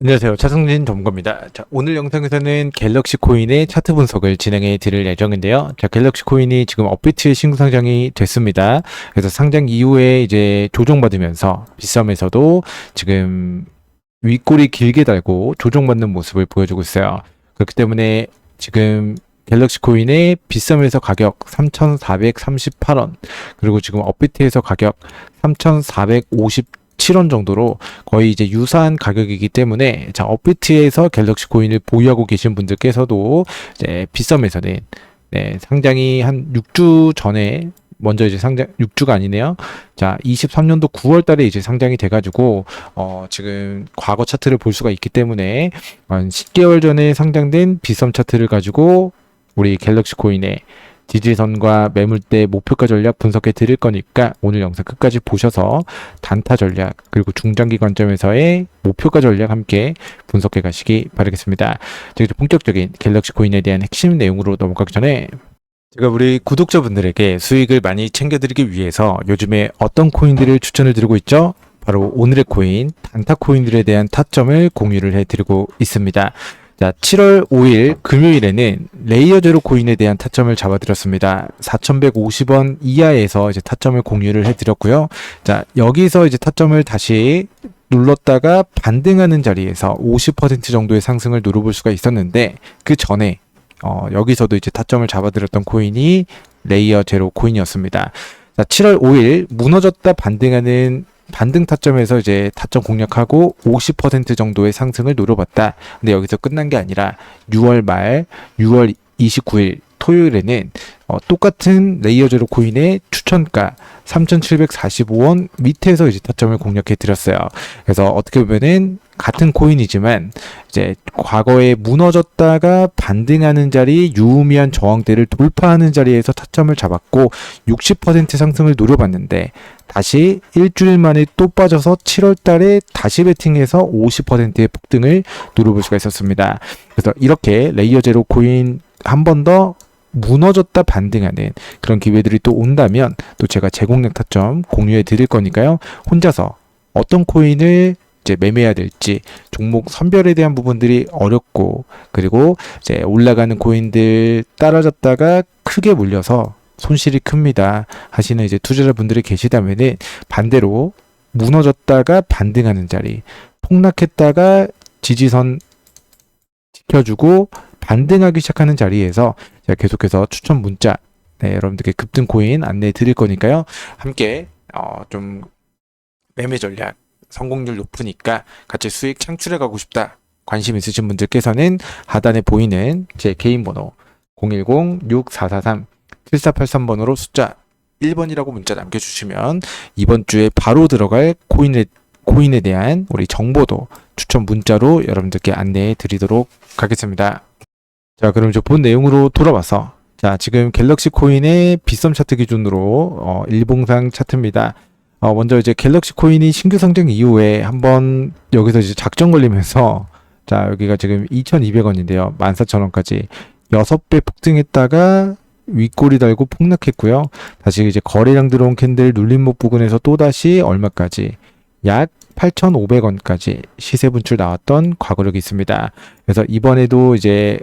안녕하세요. 차승진 전문가입니다. 자, 오늘 영상에서는 갤럭시 코인의 차트 분석을 진행해 드릴 예정인데요. 자, 갤럭시 코인이 지금 업비트에 신규 상장이 됐습니다. 그래서 상장 이후에 이제 조정받으면서 비썸에서도 지금 윗골이 길게 달고 조정받는 모습을 보여주고 있어요. 그렇기 때문에 지금 갤럭시 코인의 비썸에서 가격 3,438원, 그리고 지금 업비트에서 가격 3,457원 정도로 거의 이제 유사한 가격이기 때문에 자 업비트에서 갤럭시 코인을 보유하고 계신 분들께서도 이제 비썸에서는 네, 상장이 한 6주 전에 먼저 이제 상장 6주가 아니네요. 자, 23년도 9월 달에 이제 상장이 돼 가지고 어 지금 과거 차트를 볼 수가 있기 때문에 한 10개월 전에 상장된 비썸 차트를 가지고 우리 갤럭시 코인의 지지선과 매물대 목표가 전략 분석해 드릴 거니까 오늘 영상 끝까지 보셔서 단타 전략 그리고 중장기 관점에서의 목표가 전략 함께 분석해 가시기 바라겠습니다. 자, 이제 본격적인 갤럭시 코인에 대한 핵심 내용으로 넘어가기 전에 제가 우리 구독자분들에게 수익을 많이 챙겨드리기 위해서 요즘에 어떤 코인들을 추천을 드리고 있죠? 바로 오늘의 코인, 단타 코인들에 대한 타점을 공유를 해드리고 있습니다. 자, 7월 5일 금요일에는 레이어 제로 코인에 대한 타점을 잡아드렸습니다. 4,150원 이하에서 이제 타점을 공유를 해드렸고요. 자, 여기서 이제 타점을 다시 눌렀다가 반등하는 자리에서 50% 정도의 상승을 누려볼 수가 있었는데 그 전에 어, 여기서도 이제 타점을 잡아드렸던 코인이 레이어 제로 코인이었습니다. 자, 7월 5일 무너졌다 반등하는 반등 타점에서 이제 타점 공략하고 50% 정도의 상승을 노려봤다. 근데 여기서 끝난 게 아니라 6월 말 6월 29일 토요일에는 어, 똑같은 레이어 제로 코인의 추천가 3,745원 밑에서 이제 타점을 공략해 드렸어요. 그래서 어떻게 보면은 같은 코인이지만 이제 과거에 무너졌다가 반등하는 자리 유의미한 저항대를 돌파하는 자리에서 타점을 잡았고 60% 상승을 노려봤는데 다시 일주일 만에 또 빠져서 7월 달에 다시 베팅해서 50%의 폭등을 노려볼 수가 있었습니다. 그래서 이렇게 레이어 제로 코인 한 번더 무너졌다 반등하는 그런 기회들이 또 온다면 또 제가 제공력 타점 공유해 드릴 거니까요. 혼자서 어떤 코인을 이제 매매해야 될지 종목 선별에 대한 부분들이 어렵고 그리고 이제 올라가는 코인들 따라잡다가 크게 물려서 손실이 큽니다 하시는 이제 투자자분들이 계시다면은 반대로 무너졌다가 반등하는 자리 폭락했다가 지지선 지켜주고 반등하기 시작하는 자리에서 제가 계속해서 추천 문자 네, 여러분들께 급등 코인 안내해 드릴 거니까요 함께 어, 좀 매매 전략 성공률 높으니까 같이 수익 창출해 가고 싶다. 관심 있으신 분들께서는 하단에 보이는 제 개인 번호 010-6443-7483번으로 숫자 1번이라고 문자 남겨주시면 이번 주에 바로 들어갈 코인에, 코인에 대한 우리 정보도 추천 문자로 여러분들께 안내해 드리도록 하겠습니다. 자, 그럼 이제 본 내용으로 돌아와서 자, 지금 갤럭시 코인의 비썸 차트 기준으로 어, 일봉상 차트입니다. 어, 먼저 이제 갤럭시 코인이 신규 상장 이후에 한번 여기서 이제 작정 걸리면서 자, 여기가 지금 2,200원인데요. 14,000원까지 6배 폭등했다가 윗골이 달고 폭락했고요. 다시 이제 거래량 들어온 캔들 눌림목 부근에서 또다시 얼마까지 약 8,500원까지 시세 분출 나왔던 과거력이 있습니다. 그래서 이번에도 이제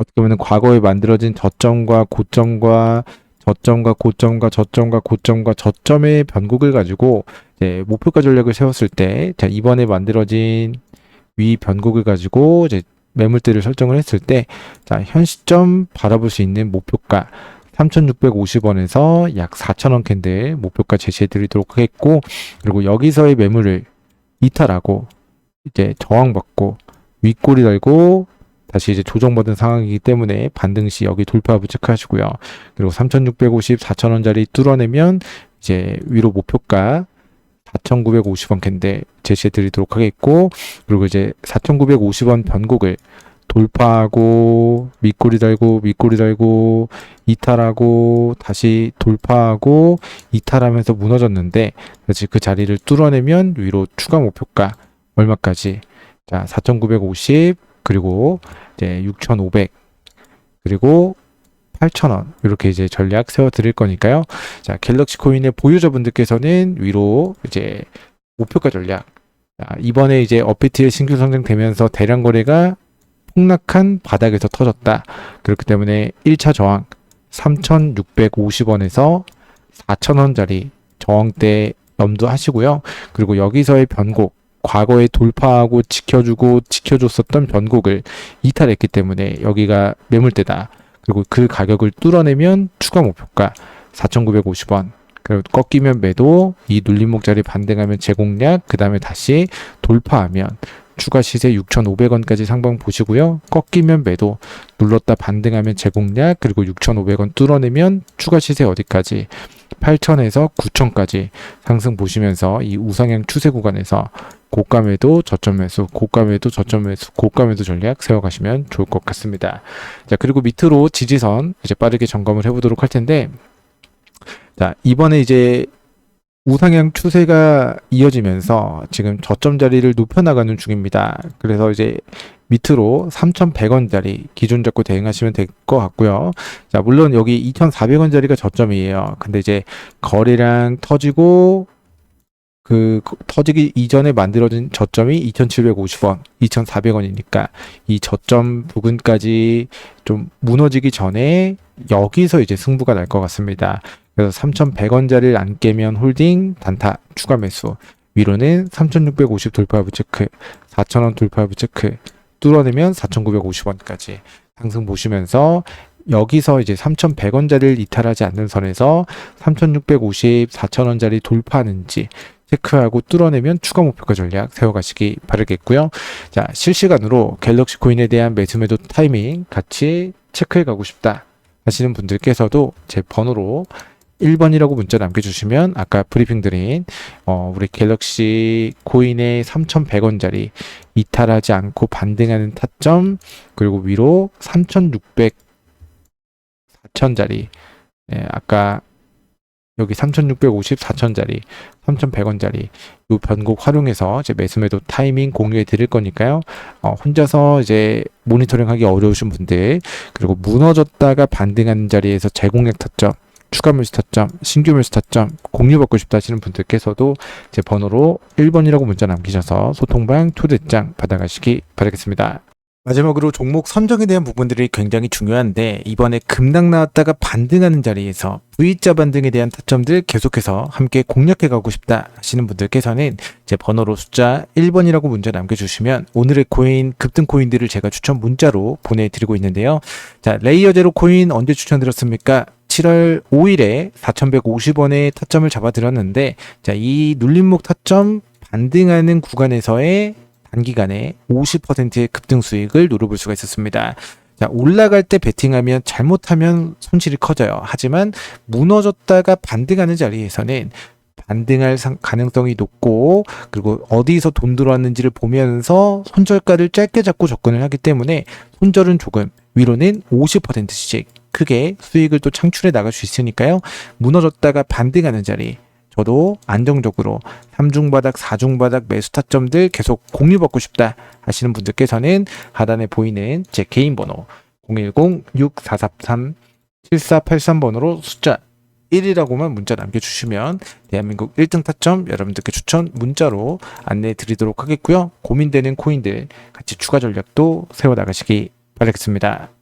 어떻게 보면 과거에 만들어진 저점과 고점과 저점과 고점과 저점과 고점과 저점의 변곡을 가지고 이제 목표가 전략을 세웠을 때, 자 이번에 만들어진 위 변곡을 가지고 이제 매물대를 설정을 했을 때, 자 현 시점 바라볼 수 있는 목표가 3,650원에서 약 4,000원 캔들 목표가 제시해 드리도록 하겠고, 그리고 여기서의 매물을 이탈하고 이제 저항받고 윗골이 달고 다시 이제 조정받은 상황이기 때문에 반등 시 여기 돌파부 체크하시고요. 그리고 3,650, 4,000원짜리 뚫어내면 이제 위로 목표가 4,950원 캔데 제시해 드리도록 하겠고, 그리고 이제 4,950원 변곡을 돌파하고 밑골이 달고 밑골이 달고 이탈하고 다시 돌파하고 이탈하면서 무너졌는데 다시 그 자리를 뚫어내면 위로 추가 목표가 얼마까지 자 4,950 그리고 이제 6,500 그리고 8,000원 이렇게 이제 전략 세워 드릴 거니까요. 자, 갤럭시 코인의 보유자분들께서는 위로 이제 목표가 전략. 자, 이번에 이제 업비트의 신규 상장되면서 대량 거래가 폭락한 바닥에서 터졌다. 그렇기 때문에 1차 저항 3,650원에서 4,000원짜리 저항대 염두하시고요. 그리고 여기서의 변곡 과거에 돌파하고 지켜주고 지켜줬었던 변곡을 이탈했기 때문에 여기가 매물대다. 그리고 그 가격을 뚫어내면 추가 목표가 4,950원. 그리고 꺾이면 매도, 이 눌림목 자리 반등하면 제공략, 그 다음에 다시 돌파하면 추가 시세 6,500원까지 상방 보시고요. 꺾이면 매도, 눌렀다 반등하면 제공략, 그리고 6,500원 뚫어내면 추가 시세 어디까지? 8,000에서 9,000까지 상승 보시면서 이 우상향 추세 구간에서 고가 매도, 저점 매수, 고가 매도, 저점 매수, 고가 매도 전략 세워가시면 좋을 것 같습니다. 자, 그리고 밑으로 지지선 이제 빠르게 점검을 해보도록 할 텐데, 자, 이번에 이제 우상향 추세가 이어지면서 지금 저점 자리를 높여 나가는 중입니다. 그래서 이제 밑으로 3,100원짜리 기존 잡고 대응하시면 될 것 같고요. 자, 물론 여기 2,400원짜리가 저점이에요. 근데 이제 거래량 터지고 그 터지기 이전에 만들어진 저점이 2,750원, 2,400원이니까 이 저점 부근까지 좀 무너지기 전에 여기서 이제 승부가 날 것 같습니다. 그래서 3,100원짜리를 안 깨면 홀딩, 단타, 추가 매수. 위로는 3,650 돌파 부 체크, 4,000원 돌파 부 체크. 뚫어내면 4,950원까지 상승 보시면서 여기서 이제 3,100원짜리를 이탈하지 않는 선에서 3,650, 4,000원짜리 돌파하는지 체크하고 뚫어내면 추가 목표가 전략 세워가시기 바라겠고요. 자, 실시간으로 갤럭시 코인에 대한 매수 매도 타이밍 같이 체크해 가고 싶다 하시는 분들께서도 제 번호로 1번이라고 문자 남겨주시면 아까 브리핑 드린 어, 우리 갤럭시 코인의 3,100원짜리 이탈하지 않고 반등하는 타점 그리고 위로 3,600 4,000짜리 예, 아까 여기 3,650 4,000짜리 3,100원짜리 이 변곡 활용해서 이제 매수매도 타이밍 공유해 드릴 거니까요. 어, 혼자서 이제 모니터링하기 어려우신 분들 그리고 무너졌다가 반등하는 자리에서 제공력 타점 추가 물수 타점, 신규 물수 타점 공유받고 싶다 하시는 분들께서도 제 번호로 1번이라고 문자 남기셔서 소통방 초대장 받아가시기 바라겠습니다. 마지막으로 종목 선정에 대한 부분들이 굉장히 중요한데 이번에 급락 나왔다가 반등하는 자리에서 V자 반등에 대한 타점들 계속해서 함께 공략해 가고 싶다 하시는 분들께서는 제 번호로 숫자 1번이라고 문자 남겨주시면 오늘의 코인 급등 코인들을 제가 추천 문자로 보내드리고 있는데요. 자 레이어 제로 코인 언제 추천드렸습니까? 7월 5일에 4,150원의 타점을 잡아드렸는데 자 이 눌림목 타점 반등하는 구간에서의 단기간에 50%의 급등 수익을 노려볼 수가 있었습니다. 자, 올라갈 때 베팅하면 잘못하면 손실이 커져요. 하지만 무너졌다가 반등하는 자리에서는 반등할 가능성이 높고 그리고 어디서 돈 들어왔는지를 보면서 손절가를 짧게 잡고 접근을 하기 때문에 손절은 조금 위로는 50%씩 크게 수익을 또 창출해 나갈 수 있으니까요. 무너졌다가 반등하는 자리 저도 안정적으로 3중 바닥, 4중 바닥 매수 타점들 계속 공유받고 싶다 하시는 분들께서는 하단에 보이는 제 개인 번호 010-6443-7483번호로 숫자 1이라고만 문자 남겨주시면 대한민국 1등 타점 여러분들께 추천 문자로 안내해 드리도록 하겠고요. 고민되는 코인들 같이 추가 전략도 세워 나가시기 바라겠습니다.